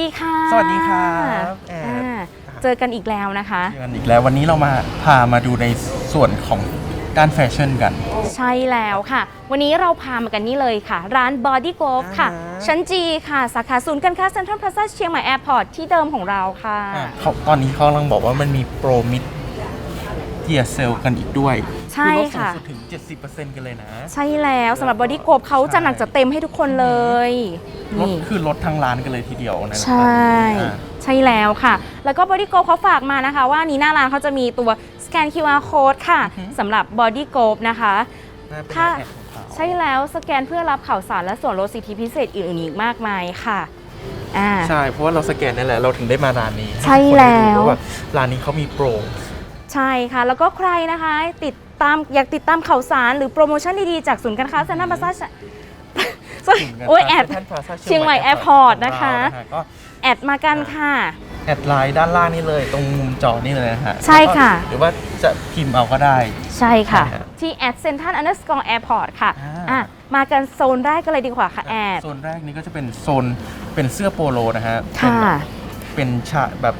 ดีค่ะสวัสดีครับแอด อ่าเจอกันอีกแล้วนะคะ เจอกันอีกแล้ววันนี้เรามาพามาดูในส่วนของด้านแฟชั่นกัน ใช่แล้วค่ะ วันนี้เราพามากันนี่เลยค่ะ ร้าน Body g o l f ค่ะ อ่าฮะ ชั้นจีค่ะ สาขาศูนย์การค้าเซ็นทรัลพลาซ่าเชียงใหม่แอร์พอร์ตที่เดิมของเราค่ะอะเขาตอนนี้เขากำลังบอกว่ามันมีโปรมิดเทียเซลกันอีกด้วย ใช่อลดสูงค่ะ สุดถึง 70%กันเลยนะ ใช่แล้วสำหรับ Body g o l f เขาจะหนักจะเต็มให้ทุกคนเลยลดนี่ คือลดทั้งร้านกันเลยทีเดียวนะใช่ใช่แล้วค่ะ แล้วก็ Body g o เขาฝากมานะคะ ว่านี้หน้าร้านเขาจะมีตัวสแกน QR code ค่ะสำหรับ Body g o นะคะ น่าเป็นถ้า แอดของเขาใช่แล้วสแกนเพื่อรับข่าวสารและส่วนลดสิทธิพิเศษอื่นๆอีกมากมายค่ะอ่า ใช่ เพราะว่าเราสแกนนั่นแหละเราถึงได้มาร้านนี้ใช่แล้ว ให้คนได้รู้าร้านนี้เขามีโปร ใช่ค่ะ แล้วก็ใครนะคะ ติด ตามอยากติดตามข่าวสารหรือโปรโมชั่นดีๆจากศูนย์การค้าเซ็นทรัลพลาซ่าโอ้ยแอดเชียงใหม่ Airport นะคะก็แอดมากันค่ะ แอดไลน์ด้านล่างนี่เลยตรงมุมจอนี่เลยนะฮะใช่ค่ะ หรือว่าจะพิมพ์เอาก็ได้ ใช่ค่ะใช่ฮะที่แอดเซ็นทรัลอันเดอร์สกอร์แอร์พอร์ตค่ะอ่าอะมากันโซนแรกกันเลยดีกว่าค่ะแอดโซนแรกนี้ก็จะเป็นโซนเป็นเสื้อโปโลนะฮะค่ะเป็นชาแบบ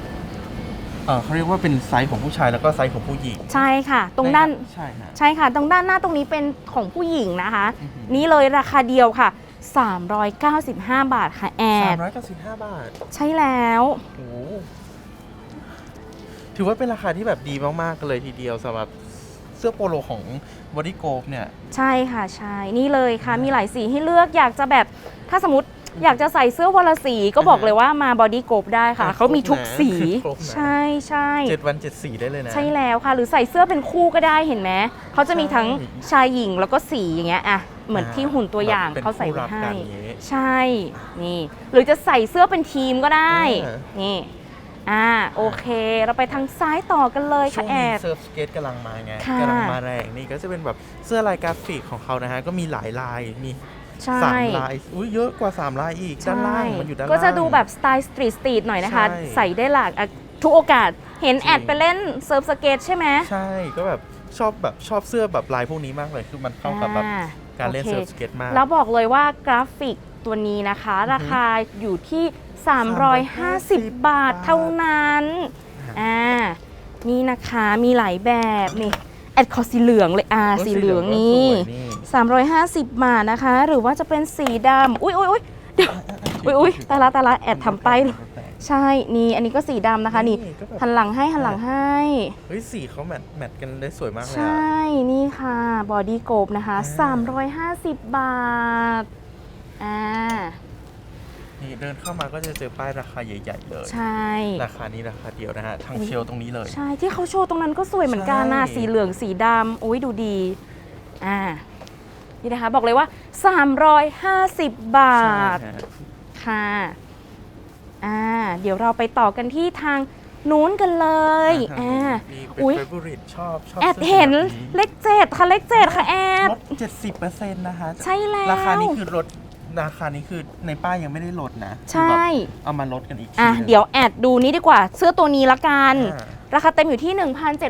เออเขาเรียกว่าเป็นไซส์ของผู้ชายแล้วก็ไซส์ของผู้หญิงใช่ค่ะ ตรงด้านใช่ฮะ ใช่ค่ะ ตรงด้านหน้าตรงนี้เป็นของผู้หญิงนะคะ อือหือ นี่เลยราคาเดียวค่ะ 395 บาทค่ะแอสาดมร้อยเก้าสิบห้าบาทใช่แล้ว โอ้โหถือว่าเป็นราคาที่แบบดีมากๆกันเลยทีเดียวสำหรับเสื้อโปโลของบอดี้โกฟเนี่ย ใช่ค่ะใช่นี่เลยค่ะ มีหลายสีให้เลือกอยากจะแบบถ้าสมมติ อยากจะใส่เสื้อวันละสีก็บอกเลยว่ามาบอดี้โก p ได้ค่ะอะ เขามีทุกสี ครบนะ ใช่ใช่เจ็ดวันเจ็ดสีได้เลยนะ ใช่แล้วค่ะ หรือใส่เสื้อเป็นคู่ก็ได้เห็นไหมเขาจะมีทั้งใช่ชายหญิงแล้วก็สีอย่างเงี้ยอะเหมือนที่หุ่นตัวอย่างแบบป็นเขาใส่คู่ไว้รับให้กันอย่างงี้ใช่ นี่ หรือจะใส่เสื้อเป็นทีมก็ได้ อ่านี่ อ่า โอเค เราไปทางซ้ายต่อกันเลยช่ค่ะวงแอนี้ดเซิร์ฟสเก็ตกำลังมาไงค่ะ กำลังมาแรงนี่ก็จะเป็นแบบเสื้อลายกราฟิกของเขานะฮะ ก็มีหลายลาย มี ใช่ สามลายอุ้ยเยอะกว่าสามลายอีกด้านล่างมันอยู่ด้านล่าง ก็จะดูแบบสไตล์สตรีทสตรีทหน่อยนะคะ ใช่ ใส่ได้หลากอะทุกโอกาสเห็นจริงแอดไปเล่นเซิร์ฟสเก็ตใช่ไหมใช่ก็แบบชอบแบบชอบเสื้อแบบลายพวกนี้มากเลยคือมันเข้ากับแบบอ่การเล่นโอคเซิร์ฟสเก็ตมาก แล้วบอกเลยว่ากราฟิกตัวนี้นะคะ ราคาอยู่ที่ 350 บาทเท่านั้นอ่านี่นะคะมีหลายแบบนี่แอดคอสีเหลืองเลยอ่าเออสีเหลืองก็นี้สวยนี่ 350 บาทนะคะ หรือว่าจะเป็นสีดำอุ้ยอุ้ยอุ้ยเดี๋ยวอุ้ยอุ้ยตายละตายละแอดทำไปายใช่นี่อันนี้ก็สีดำนะคะนี่ก็แบบ หันหลังให้หันหลังให้ เฮ้ยสีเขาแมทแมทกันได้สวยมากเลยใชอะ่ นี่ค่ะ บอดี้โกบนะคะ อ่า350 บาท อ่า นี่เดินเข้ามาก็จะเจอป้ายราคาใหญ่ ๆ เลย ใช่ ราคานี้ราคาเดียวนะฮะทางเชลตรงนี้เลย ใช่ ที่เขาโชว์ตรงนั้นก็สวยเหมือนกันนะใช่ สีเหลืองสีดำอุ้ยดูดี อ่า นี่นะคะ บอกเลยว่า 350 บาทใช่ฮะค่ะอ่าเดี๋ยวเราไปต่อกันที่ทางนู้นกันเลยอ่านี่เป็นอุ๊ยเฟเวอริตชอบชอบแอดสื้เห็นแบบเลขเจ็ดค่ะเลขเจ็ดค่ะแอดลด70%นะคะ ใช่แล้ว ราคานี้คือลดราคานี้คือในป้ายยังไม่ได้ลดนะ ใช่คือแบบเอามาลดกันอีกทีอะนึงเดี๋ยวแอดดูนี้ดีกว่า เสื้อตัวนี้ละกันอ่าราคาเต็มอยู่ที่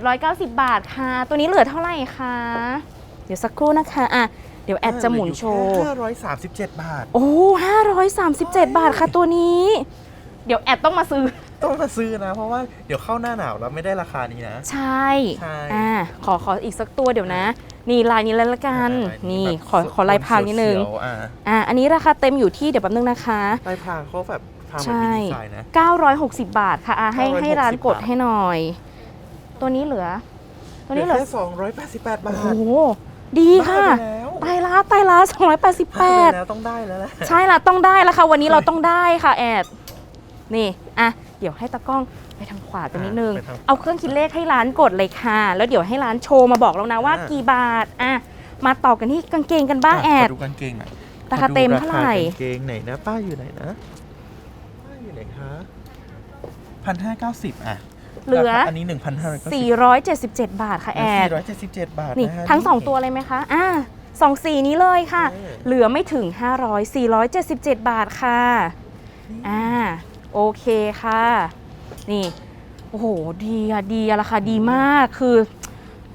1,790 บาทค่ะ ตัวนี้เหลือเท่าไหร่คะ เดี๋ยวสักครู่นะคะอะ เดี๋ยวแอดจะหมุนโชว์ห้าร้อยสามสิบเจ็ดบาทโอ้537บาทค่ะตัวนี้ เดี๋ยวแอดต้องมาซื้อ ต้องมาซื้อนะ เพราะว่าเดี๋ยวเข้าหน้าหนาวแล้วไม่ได้ราคานี้นะ ใช่ใช่ อ่าขอขออีกสักตัวเดี๋ยวนะ นี่ลายนี้เลยละกันลายนี่แบบขอขอลายพรางนิดนึงเขียวๆอ่าอ่า อันนี้ราคาเต็มอยู่ที่เดี๋ยวแป๊บนึงนะคะ ลายพรางเขาแบบพรางเหมือนใช่มีดีไซน์นะ 960 บาทค่ะอะให้ให้960ร้านกดบาท ให้หน่อย ตัวนี้เหลือ ตัวนี้เหลือแค่สองร้อยแปดสิบแปดบาโอ้ทโห ดีค่ะ ได้ไปแล้ว ตายละตายละได้ไป288 แล้วต้องได้แล้วแหละใช่ละต้องได้แล้วค่ะ วันนี้เราต้องได้ค่ะแอด นี่ อะ เดี๋ยวให้ตากล้องไปทางขวากันนิดนึงไปทาง เอาเครื่องคิดเลขให้ร้านกดเลยค่ะ แล้วเดี๋ยวให้ร้านโชว์มาบอกเรานะว่าอ่ากี่บาท อะ มาต่อกันที่กางเกงกันบ้างแอด ขดูกางเกงหน่อยราคาเต็มเท่าไหร่ขอดูราคากางเกงไหนนะ ป้ายอยู่ไหนนะ ป้ายอยู่ไหนคะพันห้าเก้าสิบอะ เหลือราคาอันนี้หนึ่งพันห้าร้อยเก้าสิบ477 บาทค่ะแอดสี่ร้อยเจ็ดสิบเจ็ดบาทนี่ะฮะทั้ง 2 ตัวเลยไหมคะ อ่าสองสีนี้เลยค่ะเออเหลือไม่ถึง 500 477 บาทค่ะ อ่า โอเคค่ะ นี่ โอ้โห ดีอะดีอะราคาดีมาก คือ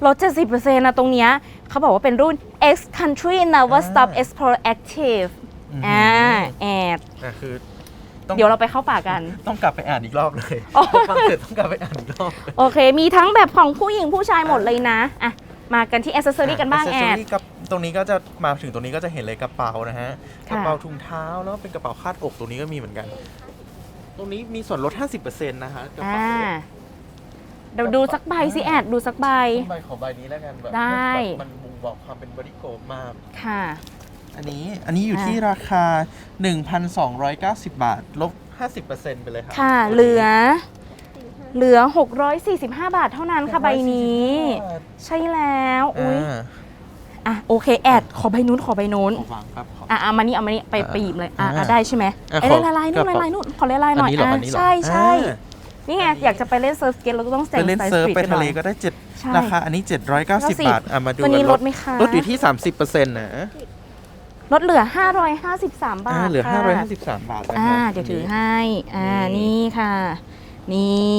ลด 70%นะตรงเนี้ยเขาบอกว่าเป็นรุ่น X Country Never Stop Explore Active อือหืออ่าแอดอะคือ ต้อง เดี๋ยวเราไปเข้าป่ากัน ต้องกลับไปอ่านอีกรอบเลยอ๋อพอฟังเสร็จต้องกลับไปอ่านอีกรอบโอเค มีทั้งแบบของผู้หญิงผู้ชายหมดเลยนะอะมากันที่อ c เซอรี่กันบ้างแอด accessory กับตรงนี้ก็จะมาถึงตรงนี้ก็จะเห็นเลยกระเป๋านะฮะค่ะกระเป๋าถุงเท้าแล้วเป็นกระเป๋าคาดอกตรงนี้ก็มีเหมือนกัน ตรงนี้มีส่วนลด 50%นะฮะกระอ่าเป๋าเดี๋ยวดูสักใบสิแอดดูสักใบต้นใบของใบนี้แล้วกันแบบได้ แบบมันบ่งบอกความเป็นบริโกมาก ค่ะ อันนี้อันนี้อยู่อะที่ราคา 1,290 บาท ลบ 50%ไปเลยครับค่ะ เหลือ เหลือ 645 บาทเท่านั้นค่ะใบนี้ ใช่แล้วอุ้ยอ่าอะโอเคแอดขอใบนู้นขอใบนู้นขอวางครับขอ อะเอามานี่เอามานี่ไปอะไปหยิบเลยอะอะอะได้ใช่ไหมอะไอ้ขอลายลายๆนู่นกระลายเป๋าลายๆนู่นขอลายลายๆหน่อยอันนี้เหรออะอันนี้เหรอ ใช่ใช่อ่านี่ไงอยากจะไปเล่นเซิร์ฟสเก็ตเราก็ต้องแต่ไปงเล่นสายเซิร์ฟสตรีทไปกันหทะน่เลอย ก็ได้เจ็ดใช่ราคาอันนี้ 790 บาทอะมาดูตัวนี้กัลดไหมคะ ลดอยู่ที่ 30%นะ ลดเหลือ 553 บาอ่าทเหลือ ค่ะ553 บาทนะอ่าฮะเดี๋ยวถือให้ อ่านี่นี่ค่ะ นี่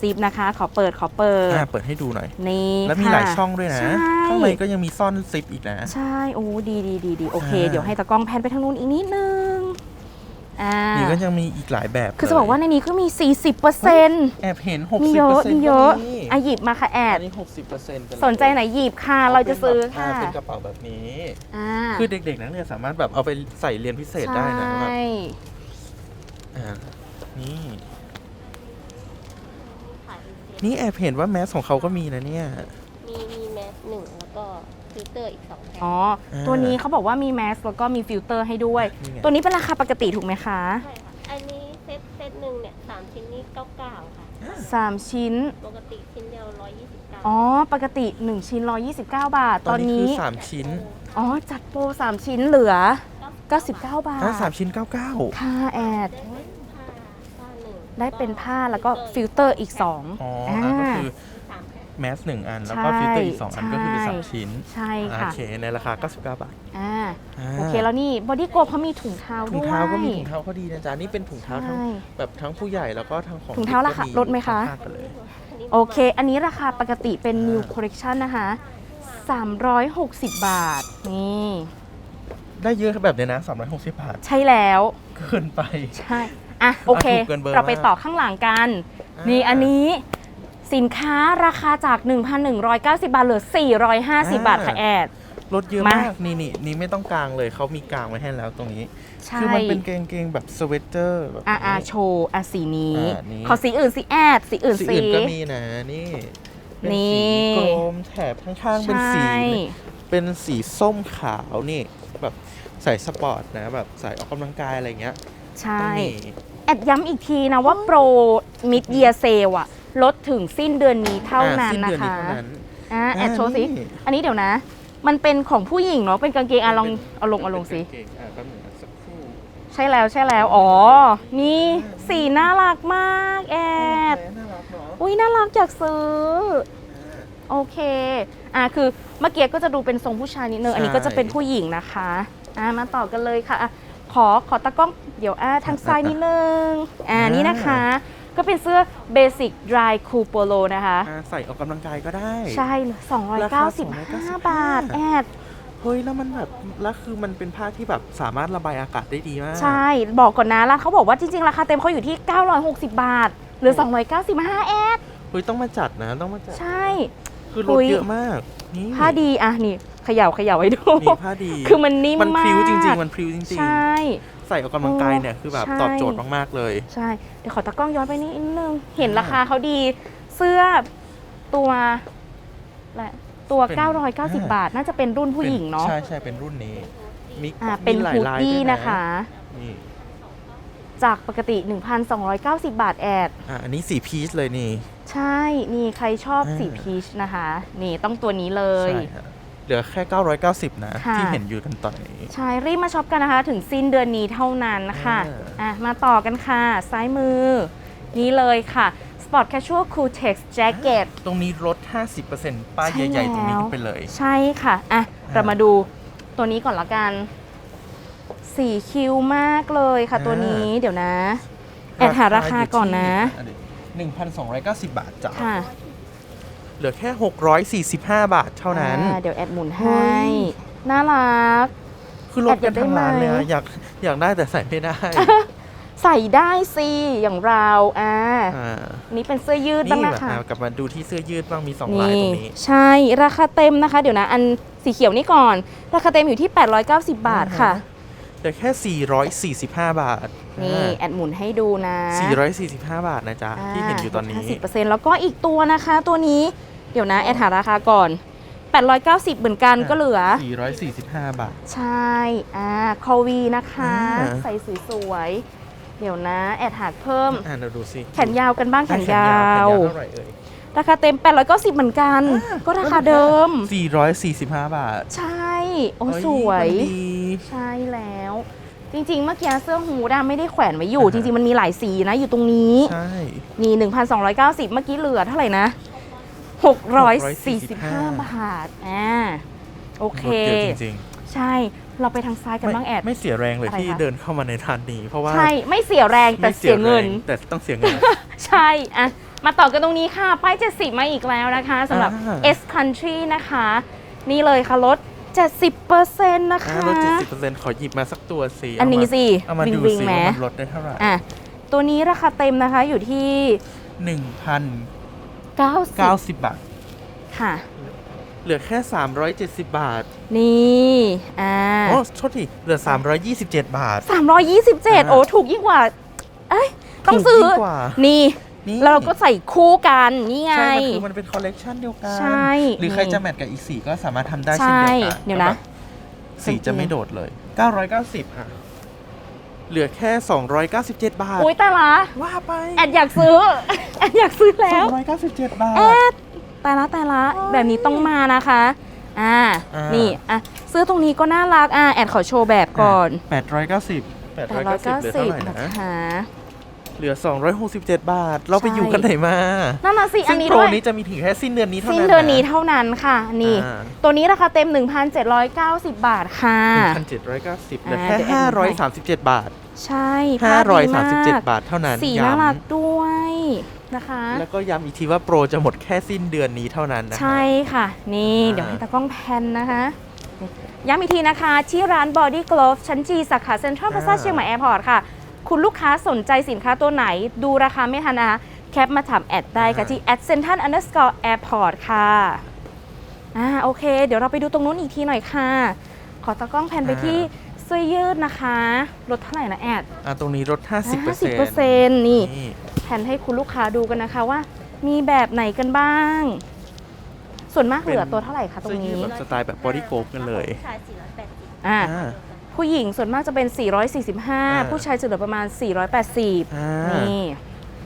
ซิปนะคะ ขอเปิด ขอเปิด อ่าเปิดให้ดูหน่อย นี่แล้วมีค่ะหลายช่องด้วยนะ ใช่ ข้างในก็ยังมีซ่อนซิปอีกนะ ใช่ โอ้ ดีดีดีดีโอเค อ่า เดี๋ยวให้ตะกล้องแพนไปทางนู้นอีกนิดนึงอ่านี่ ก็ยังมีอีกหลายแบบคือจะบอกว่าเลยในนี้ก็มี 40เปอร์เซ็นต์แอบเห็น 60%มีเยอะมีเยอะก็มีอะหยิบมาค่ะแออัดนนี้60%เป็นสนใจไหนหยิบค่ะ เราจะซื้อค่ะาเป็นกระเป๋าแบบนี้อ่าคือเด็กๆนักเรียนสามารถแบบเอาไปใส่เรียนพิเศษได้นะแบบใช่อ่านี่นี่แอบเห็นว่าแมสของเขาก็มีนะเนี่ย มีมีแมสหนึ่งแล้วก็ฟิลเตอร์อีกสองแผ่นอ๋ออ่าตัวนี้เขาบอกว่ามีแมสแล้วก็มีฟิลเตอร์ให้ด้วยนี่ไงตัวนี้เป็นราคาปกติถูกไหมคะ ใช่ 3 ชิ้น ปกติชิ้นเดียวร้อยยี่สิบเก้าอ๋อ ปกติ 1 ชิ้น 129 บาทตตออนนนี้นี้คือสามชิ้นอ๋อ จัดโปร 3 ชิ้นเหลือ 99 บาท อ่าสามชิ้น 99 ค่าแอด ได้เป็นผ้าผ้าหนึ่งได้เป็นผ้าแล้วก็ฟิลเตอร์อีก2อ๋ออ่าก็คือสาม แผ่นแมสหนึ่งอัน แล้วก็ใช่ฟิลเตอร์อีก 2 อันก็คือเป็นสามใช่ชิ้นใช่โอค่ะเค ในราคา 99 บาทอ่าาโอเคแล้วนี่บอดี้โกเขามีถุงเท้าถุด้งวยเท้าก็มีถุงเท้าก็ดีนะจ๊ะนี่เป็นถุงเท้าทั้งใช่แบบทั้งผู้ใหญ่แล้วก็ทั้งของถุงเท้าราคาด็กลดไหมคะข้างๆกันเลยอันนี้โอเค อันนี้ราคาปกติเป็นอ่า new collection นะคะ 360 บาท นี่ ได้เยอะแบบเนี้ยนะ 360 บาท ใช่แล้ว เกินไป ใช่ อะ โอเคถูกเกินเบอร์เราไปมากต่อข้างหลังกันอ่านี่นี่อันนี้ สินค้าราคาจาก 1,190 บาทเหลือ 450 บาทค่ะแอด ลดเยอะมามมากนี่นี่นี่ไม่ต้องกลางเลยเขามีกลางไว้ให้แล้วตรงนี้ใช่ คือมันเป็นเกงเกงๆแบบสเวตเตอร์แบบอ่านี้อ่าโชว์อะสีนี้ อ่านี่ ขอสีอื่นสีแอด สีอื่นสีสีอื่นก็มีนะนี่เป็นนี่ สีกรมแถบข้างๆเป็นสี ใช่ เป็นสีส้มขาวนี่แบบใส่สปอร์ตนะแบบใส่ออกกำลังกายอะไรเงี้ยใช่ ต้องมี แอดย้ำอีกทีนะว่าโปรมิดเยียเซลอะ ลดถึงสิ้นเดือนนี้เท่าอ่นั้นสิ้นะเดือคะเท่านั้นอ่าแอดอ่าโชว์สินี่อันนี้เดี๋ยวนะ มันเป็นของผู้หญิงเนาะเป็นกางเกงอะลองเอาลงเอาลงสิ เป็นกางเกงอะแป๊บหนึงนะสักครู่ใช่แล้วใช่แล้ว อ๋อ นี่สีน่ารักมากแอด น่ารักเนาะอุ้ยน่ารักอยากซื้อ โอเค อะคือเมื่อกี้ก็จะดูเป็นทรงผู้ชายนิดนึง อันนี้ก็จะเป็นผู้หญิงนะคะ อะมาต่อกันเลยค่ะอะขอขอตะกล้องเดี๋ยวอะทางซ้ายนิดนึง อ่านี่นะคะ ก็เป็นเสื้อ Basic Dry Cool Polo นะคะ อะใส่ออกกำลังกายก็ได้ ใช่เลยราคา295 บาท แอด เฮ้ยแล้วมันแบบแล้วคือมันเป็นผ้าที่แบบสามารถระบายอากาศได้ดีมากใช่ บอกก่อนนะแล้วเขาบอกว่าจริง ๆ ราคาเต็มเขาอยู่ที่ 960 บาท หรือ 295 แอด เฮ้ยต้องมาจัดนะต้องมาจัด ใช่ คือลอุ๊ดยเยอะมากนี่ผ้าดี อะ นี่เขย่าเขย่าไว้ดู นี่ผ้าดีคือมันนิ่มมันพริ้วมากจริงๆ มันพริ้วจริง ใช่ๆ ใส่ออกกำลังกายเนี่ยคือแบบใช่ ตอบโจทย์มากๆเลย ใช่ เดี๋ยวขอตะกล้องย้อนไปนิดนึง เห็นราคาเขาดี เสื้อตัวและตัว เป็น990บาท น่าจะเป็นรุ่นผู้หญิงเนาะ ใช่ใช่เป็นรุ่นนี้มีอ่า เป็นมีหลายฮูดลายดี้ด้วยนะคะ นี่จากปกติ 1,290 บาทแอด อะอันนี้สีพีชเลยนี่ใช่ นี่ใครชอบอ่าสีพีชนะคะ นี่ต้องตัวนี้เลย ใช่ฮะ เหลือแค่ 990 นะ ค่ะ ที่เห็นอยู่กันตอนนี้ ใช่รีบมาช็อปกันนะคะ ถึงสิ้นเดือนนี้เท่านั้นค่ะอ่าอะมาต่อกันค่ะ ซ้ายมือ นี่เลยค่ะ Sport Casual Cool Text Jacket ตรงนี้ลด 50%ป้ายใช่ใหญ่ๆ ตรงนี้แล้วไปเลย ใช่ค่ะ อะเรามาดูตัวนี้ก่อนละกัน สีคิวมากเลยค่ะตัวนี้ เดี๋ยวนะ แอดหาราคาก่อนนะหนึ่งพันสองร้อยเก้าสิบบาทจ้ะค่ะ เหลือแค่ 645 บาทเท่านั้น อ่าเดี๋ยวแอดหมุนเฮ้ให้ยน่ารัก คือลดกันทั้งร้านเลยแอดอยากได้ไหมอะอยากอยากได้แต่ใส่ไม่ได้ใส่ได้สิอย่างเราอ่าอ่านี่เป็นเสื้อยืดบ้างนี่นะแบบคะ อ่ากลับมาดูที่เสื้อยืดบ้างมีสองลายตรงนี้ ใช่ราคาเต็มนะคะ เดี๋ยวนะ อันสีเขียวนี่ก่อน ราคาเต็มอยู่ที่ 890 บาทค่ะแต่แค่ 445 บาทนี่ แอดหมุนให้ดูนะอ่า445 บาทนะจ๊ะ ที่เห็นอยู่ตอนนี้ 50%แล้วก็อีกตัวนะคะ ตัวนี้ เดี๋ยวนะ แอดหาราคาก่อน 890 เหมือนกันก็เหลือ 445 บาท ใช่ อ่าคอวีนะคะ อ่า ใส่สวยๆ เดี๋ยวนะ แอดหาเพิ่ม อ่าเราดูสิแขนยาวกันบ้างแขนยาแขนวเท่าไหร่เอ่ย ราคาเต็ม 890 เหมือนกันก็ราคาเดิม 445 บาทใช่ โอ้เฮ้สวย มันดี ใช่แล้ว จริงๆ เมื่อกี้เสื้อฮูดอะไม่ได้แขวนไว้อยู่ อ่าจฮะ ริงๆ มันมีหลายสีนะอยู่ตรงนี้ ใช่ นี่ 1,290 เมื่อกี้เหลือเท่าไหร่นะ 645 บาทอ่าโอเค ลดเยอะจริงใช่ เราไปทางซ้ายๆกันบ้างแอด ไม่เสียแรงเลยอะไรที่คะ เดินเข้ามาในทานนี้ เพราะว่าใช่ ไม่เสียแรงแต่ไม่เสียเงินแรงแต่ต้องเสียเงิน ใช่อะมาต่อกันตรงนี้ค่ะ ป้าย 70 มาอีกแล้วนะคะสำหรับ อ่า S Country นะคะ นี่เลยค่ะลด 70%นะอ่าคะลด 70%ขอหยิบมาสักตัวสิอันนี้สิเอามาวิงดูวิงสิไหม ว่ามันลดได้เท่าไหร่อะตัวนี้ราคาเต็มนะคะอยู่ที่1,090 90 บาท ค่ะ เหลือแค่ 370 บาทนี่อ่าโอ้โทษทีเหลือ 327 บาท 327 โอ้ถูกยิ่งกว่า เอ้ยต้องถูกซื้อยิ่งกว่านี่ นี่แล้วเราก็ใส่คู่กันนี่ไง ใช่ มันคือมันเป็นคอลเลกชันเดียวกันใช่หรือใครนี่จะแมทกับอีกสีก็สามารถทำได้ใช่เช่นเดียวกันเดี๋ยวนะ แบบสีจะไม่โดดเลย 990 อะ เหลือแค่ 297 บาท อุ้ยแต่ละว่าไปแอดอยากซื้อ แอดอยากซื้อแล้ว 297 บาท แอดแต่ละแต่ละแบบนี้ต้องมานะคะ อ่า อ่านี่ นี่ อะเสื้อตรงนี้ก็น่ารัก อะแอดขอโชว์แบบก่อน890 890เหลือเท่าไหร่890นะ นะคะเหลือ 267 บาท เราไปใช่อยู่กันไหนมานั่นน่ะสิ อัซึ่นงนี้โปรด้วย นี้จะมีถึงแค่สิ้นเดือนนี้เท่านั้นสิ้นเดือนนี้เท่านั้นค่ะ นี่ อ่า ตัวนี้ราคาเต็ม 1,790 บาทค่ะ 1,790เหลืออ่าแค่เดี๋ยวแอดดูให้ 537 บาท ใช่ผ้าดีมาก537 บาทเท่านั้นสีย้ำน่ารักด้วยนะคะ แล้วก็ย้ำอีกทีว่าโปรจะหมดแค่สิ้นเดือนนี้เท่านั้นนะใช่ค่ะ นี่อ่า เดี๋ยวให้ตากล้องแพนนะคะนี่ย้ำอีกทีนะคะ ที่ร้าน Body Glove ชั้นจีสาขาเซ็นทรัลพลาซ่าเชียงใหม่แอร์พอร์ตค่ะ คุณลูกค้าสนใจสินค้าตัวไหน ดูราคาไม่ทันนะคะ แคปมาถามแอดได้ค่ะที่ at central underscore airport ค่ะอ่าโอเค เดี๋ยวเราไปดูตรงนู้นอีกทีหน่อยค่ะ ขอตากล้องแพนไปที่ เสื้อยืดนะคะลดเท่าไหร่นะแอดอะตรงนี้ลด50% 50%นี่ นี่แผนให้คุณลูกค้าดูกันนะคะว่า มีแบบไหนกันบ้าง ส่วนมากเหลือตัวเท่าไหร่คะตรงเสื้อยืดนี้ แบบสไตล์แบบบอดี้โกฟกันเลยผู้ชาย480อ่า อ่า ผู้หญิงส่วนมากจะเป็นอ่า445 ผู้ชายจะเหลือประมาณ 480 อ่านี่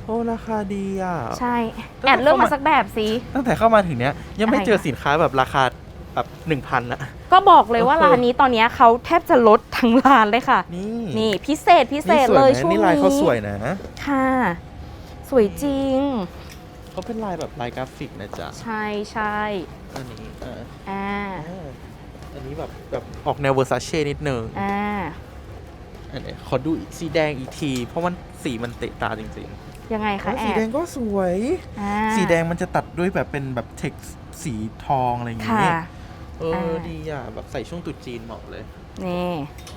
โอ้ราคาดีอะ ใช่ตั้งแต่แอดเลือกมาเข้ามาสักแบบสิ ตั้งแต่เข้ามาถึงเนี้ยยังไม่อะไรเจอคะสินค้าแบบราคา แบบ1,000อะก็บอกเลยว่าเออร้านนี้ตอนนี้เขาแทบจะลดทั้งร้านเลยค่ะ นี่นี่พิเศษพิเศษนี่สวเลยนะช่วงนี่นี้ลายเขาสวยนะ ค่ะ สวยจริงเขาเป็นลายแบบลายกราฟิกนะจ๊ะ ใช่ใช่อันนี้อ่าอ่าอ่าอันนี้แบบแบบออกแนวเวอร์ซาเช่นิดนึงอ่าอันนี้ขอดูอีกสีแดงอีกที เพราะมันสีมันเตะตาจริงยังไงๆคะแอสีดแดงก็สวยอ่าสีแดงมันจะตัดด้วยแบบเป็นแบบเท็กซ์สีทองอะไรอย่างค่ะเงี้ย เอออ่าดีอะแบบใส่ช่วงตรุษจีนเหมาะเลยนี่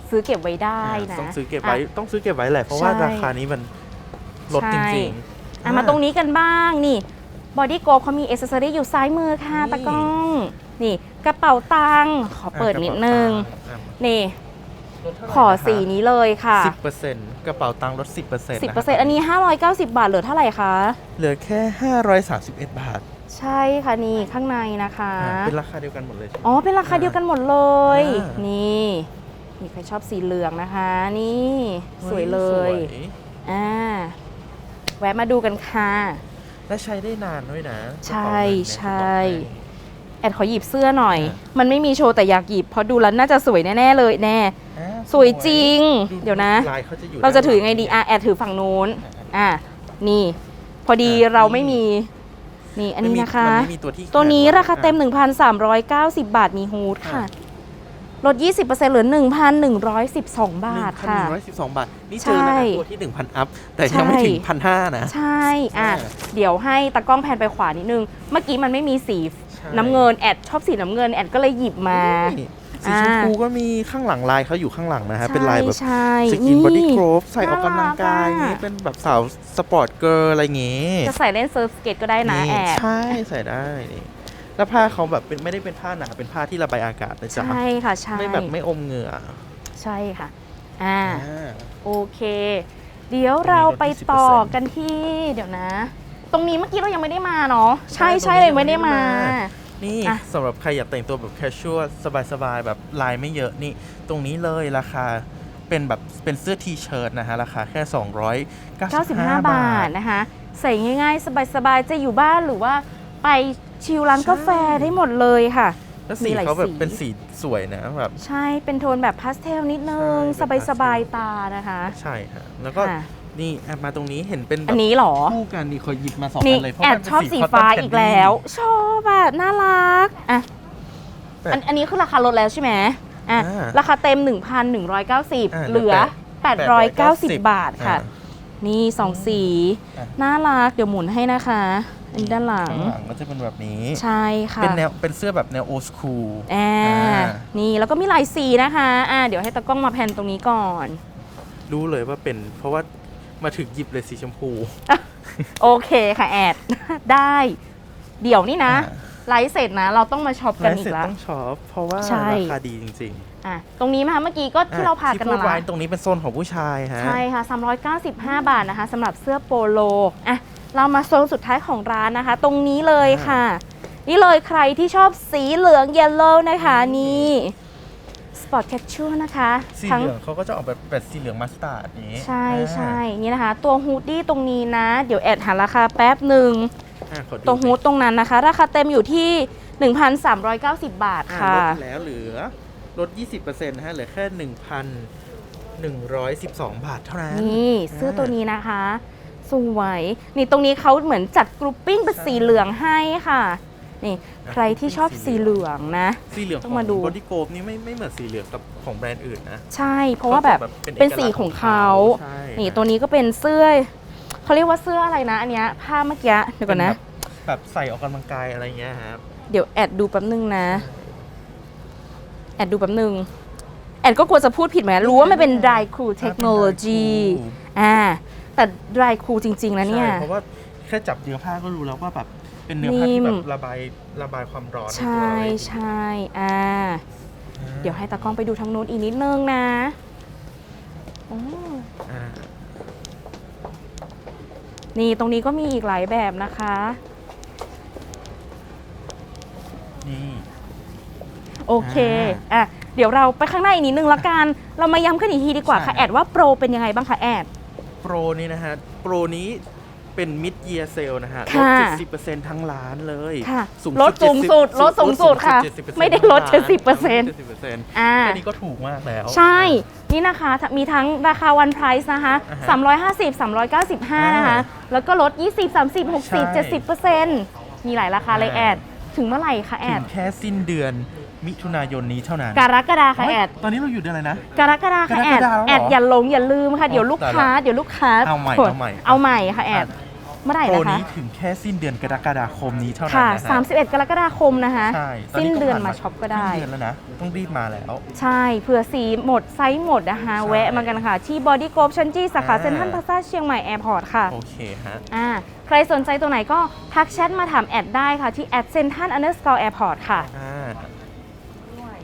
ซื้อเก็บไว้ได้อ่านะต้องซื้อเก็บไว้อะต้องซื้อเก็บไว้แหละเพราะว่าใช่ราคานี้มันลดใช่จริงอะมาตรงนี้กันบ้างนี่บอดี้โกเขามีเอ c เซอรี่อยู่ซ้ายมือค่ะนี่ตากล้อง นี่กระเป๋าตังค์ขอเปิดนิดนึง นี่ขอสีนี้เลยค่ะสิบเปอร์เซ็นต์กระเป๋าตังค์ลดสิบเปอร์เซ็นต์10%อันนี้ 590 บาทเหลือเท่าไหร่คะ เหลือแค่ห้าร้อยสามสิบเอ็ดบาท ใช่ค่ะนี่ข้างในนะคะอ่าเป็นราคาเดียวกันหมดเลยใช่ไหม อ๋อ เป็นราคาเดียวกันหมดเลย อ่านี่ นี่นี่ใครชอบสีเหลืองนะคะ นี่สวยเลยสวยอ่าแวะมาดูกันค่ะ และใช้ได้นานด้วยนะใช่กระเป๋าเงินเนี่ยใช่จะบอกให้แอดขอหยิบเสื้อหน่อยอ่มันไม่มีโชว์แต่อยากหยิบเพราะดูแล้วน่าจะสวยแน่ๆเลยแน่ อ่าสวยจริงเดี๋ยวนะ ลายเขาจะอยู่เราจะถือด้านหไงลัดีอะแอดถือฝั่งนู้น อ่าอะนี่ พอดีอะเรานี่ไม่มี นี่อันนี้มัมีนะคะ มันไม่มีตัวที่ตัวนี้แขวราคาเต็มอะ1,390 บาทมีฮูดค่ะอะ ลด 20%เหลือ 1,112 บาทค่ะ หนึ่งพันหนึ่งร้อยสิบสองบาท นี่เจอแล้วใช่นะตัวที่หนึ่งพันอัพ แต่ยังไม่ใช่ถึงพันห้านะ ใช่ อะอ่าเดี๋ยวให้ตากล้องแพนไปขวานิดนึง เมื่อกี้มันไม่มีสีใช่น้ำเงินแอดชอบสีน้ำเงินแอดก็เลยหยิบมา นี่ สีชมพูก็มีข้างหลังลายเขาอยู่ข้างหลังนะฮะ เป็นลายแบบใช่สกินบอดี้โกรฟใส่อน่าอกกำลังกายรักอะอย่างงี้เป็นแบบสาวสปอร์ตเกิร์ลอะไรอย่างงี้ จะใส่เล่นเซิร์ฟสเก็ตก็ได้นะแอบใช่ใส่ได้นี่แล้วผ้าเขาแบบเป็นไม่ได้เป็นผ้าหนาเป็นผ้าที่ระบายอากาศนะจ๊ะใช่ค่ะใช่ไม่แบบไม่อมเหงื่อ ใช่ค่ะอ่าอ่าโอเค เดี๋ยวเราไปต่อกันที่เดี๋ยวนะ ตรงนี้เมื่อกี้เรายังไม่ได้มาเนาะใช่ใช่ใช่ตรงนี้เลยไม่ได้มายังไม่ได้มา นี่อะ สำหรับใครอยากแต่งตัวแบบแคชชวลสบายๆ แบบลายไม่เยอะนี่ ตรงนี้เลยราคาเป็นแบบเป็นเสื้อทีเชิ้ตนะฮะ ราคาแค่ 295 95 บาทนะคะ ใส่ง่ายๆ สบายๆ จะอยู่บ้านหรือว่าไปชิลร้านกาแฟได้หมดเลยค่ะ แล้วสีมีหลายเขาแบบสี เป็นสีสวยนะแบบ ใช่เป็นโทนแบบพาสเทลนิดนึง ใช่เป็นสบายพาสเทลๆตานะคะ ใช่ฮะแล้วก็ค่ะ นี่แอบมาตรงนี้เห็นเป็นแบอับนนี้เหรอ คู่กันนี่ขอหยิบมาสองนี่อันเลยเพราะแอมัดนเป็นชอบสี cotton ฟ้า candy อีกแล้ว ชอบแบบน่ารักอะแต่อันอันนี้คือราคาลดแล้วใช่ไหมอะอ่าราคาเต็มอ่า1,190 เหลือแปด890บาทค่ะ อ่านี่สองสีอะ น่ารักเดี๋ยวหมุนให้นะคะ อันนี้ด้านหลัง ข้างหลังก็จะเป็นแบบนี้ ใช่ค่ะเป็นแนวเป็นเสื้อแบบแนวโอ s คูล อ่าอ่า นี่แล้วก็มีลายสีนะคะ อ่า เดี๋ยวให้ตะกล้องมาแพนตรงนี้ก่อน รู้เลยว่าเป็นเพราะว่า มาถึงหยิบเลยสีชมพู โอเคค่ะแอด ได้ เดี๋ยวนี่นะอ่า ไลฟ์เสร็จนะ เราต้องมาช็อปกัและนอีเสร็กจแล้ว ต้องช็อปเพราะว่าใช่ ราคาดีจริงอะตรงนี้มาเมื่อกี้ก็ๆที่เราพาอะกันที่พูมาดไว้ละตรงนี้เป็นโซนของผู้ชายฮะ ใช่ค่ะ 395 บาทนะคะสำหรับเสื้อโปโลอะเรามาโซนสุดท้ายของร้านนะคะ ตรงนี้เลยค่ะ นี่เลยใครที่ชอบสีเหลืองเยลโล่นะคะนี่ส ปอร์ตแคชชูนะคะสีทั้ง เหลืองเขาก็จะออกแบบแบบสีเหลืองมัสตาร์ดอย่างนี้ใช่อ่าใช่นี่นะคะ ตัวฮูดดี้ตรงนี้นะ เดี๋ยวแอดหาราคาแป๊บหนึ่ง อะขอดูตัวฮูดตรงนั้นนะคะ ราคาเต็มอยู่ที่ 1,390 บาทอะค่ะ ลดแล้วเหลือลด 20%นะฮะเหลือแค่ 1,112 บาทเท่านั้น นี่เสื้อตัวนี้นะคะ สวย นี่ตรงนี้เขาเหมือนจัดกรุ๊ปปิ้งเป็นสีเหลืองให้ค่ะ นี่ใครที่ชอบสีเหลืองนะ สีเหลืองต้ขอองงมาดู บอดี้โก e นี่ไม่ไม่เหมือนสีเหลืองกับของแบรนด์อื่นนะ ใช่ เพราะว่าแบบเขาจะแบบเป็นเป็นเอกลักษณ์สีของเขาของเขาใช่ นี่ตัวนี้ก็เป็นเสื้อเขาเรียกว่าเสื้ออะไรนะอันเนี้ยผ้าเมื่อกี้เดี๋ยวก่อนนะ แบบแบบใส่ออกกำลังกายอะไรเงี้ยครับ เดี๋ยวแอดดูแป๊บนึงนะ แอดดูแป๊บนึง แอดก็กลัวจะพูดผิดไหมรู้ว่ามันเป็น dry cool technology อ่าแต่ dry cool จริง ๆ นะเนี่ย ใช่เพราะว่าแค่จับเนื้อผ้าก็รู้แล้วว่าแบบ เป็นเนื้อผ้านิ่ที่มแบบระบายระบายความร้อนนใช่ตัวเราเองใช่อ่า เดี๋ยวให้ตากล้องไปดูทางนู้นอีกนิดนึงนะโอ้อ่านี่ตรงนี้ก็มีอีกหลายแบบนะคะ นี่ โอเค อะ เดี๋ยวเราไปข้างหน้าอีกนิดนึงละกัน เรามาย้ำกันอีกทีดีกว่าค่ะใช่แอดว่าโปรเป็นยังไงบ้างคะแอด โปรนี้นะฮะ โปรนี้ เป็นมิดเยียเซลนะฮะ ลด ค่ะ 70%ทั้งร้านเลยค่ะสูงลดสูงสุดลดสูงสุดค่ะ 70%ไม่ได้ลด ทั้งร้าน70% 70%อ่า แค่นี้ก็ถูกมากแล้ว ใช่ นี่นะคะถ้ามีทั้งราคาวันไพรส์นะคะ อ่าฮะ350 395 นะคะ แล้วก็ลด 20 30 60ใช่70 มีหลายราคาเลยแอด ถึงเมื่อไหร่คะแอถึด งแค่สิ้นเดือน มิถุนายนนี้เท่านั้นกรกฎาค่ะแอดเฮ้ยตอนนี้เราอยู่เดือนอะไรนะ กรกฎาค่ะแอด กรกฎาแล้วเหรอแอดอย่าหลงอย่าลืมค่ะอ๋อเดี๋ยวลูกค้าได้ละเดี๋ยวลูกค้าเอาใหม่กดเอาใหม่ เอาใหม่ค่ะแอด เมื่อไหร่โปรนะคะ นี้ถึงแค่สิ้นเดือนกรกฎาคมนี้เท่านั้นค่ะ นะฮะ31 กรกฎาคมนะคะ ใช่ตสิ้นเดือนผ่มาช็อปก็ได้ สิ้นเดือนแล้วนะ ต้องรีบมาแล้ว ใช่เผื่อสีหมด ไซส์หมดนะคะ ใช่แวะมากันค่ะ ที่บอดี้ o ก e ชั้นจีสาขาอ่า เซ็นทรัลพลาซ่าเชียงใหม่แอร์พอร์ตค่ะ โอเคฮะ อ่า ใครสนใจตัวไหนก็ทักแชทมาถามแอดได้ค่ะที่แอดเซนทันอันเดอร์สกอร์แอร์พอร์ตค่ะ อ่า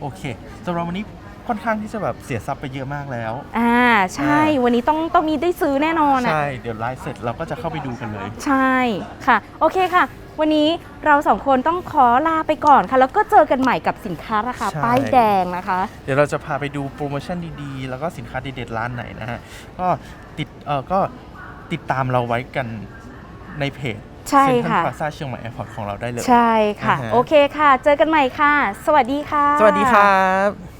โอเคสำหรับวันนี้ค่อนข้างที่จะแบบเสียทรัพย์ไปเยอะมากแล้ว อ่าใช่ อ่า วันนี้ต้องต้องมีได้ซื้อแน่นอนอะ ใช่เดี๋ยวไลฟ์เสร็จเราก็จะเข้าไปดูกันเลย ใช่ค่ะ โอเคค่ะ วันนี้เราสองคนต้องขอลาไปก่อนค่ะ แล้วก็เจอกันใหม่กับสินค้าราคาใช่ ป้ายแดงนะคะ เดี๋ยวเราจะพาไปดูโปรโมชั่นดีๆ แล้วก็สินค้าเด็ดๆร้านไหนนะฮะ ก็ติดเออก็ติดตามเราไว้กันในเพจ ใช่เซ็นทรัลค่ะพลาซ่าเชียงใหม่แอร์พอร์ตของเราได้เลย ใช่ค่ะ อ่าฮะ โอเคค่ะ เจอกันใหม่ค่ะ สวัสดีค่ะ สวัสดีครับ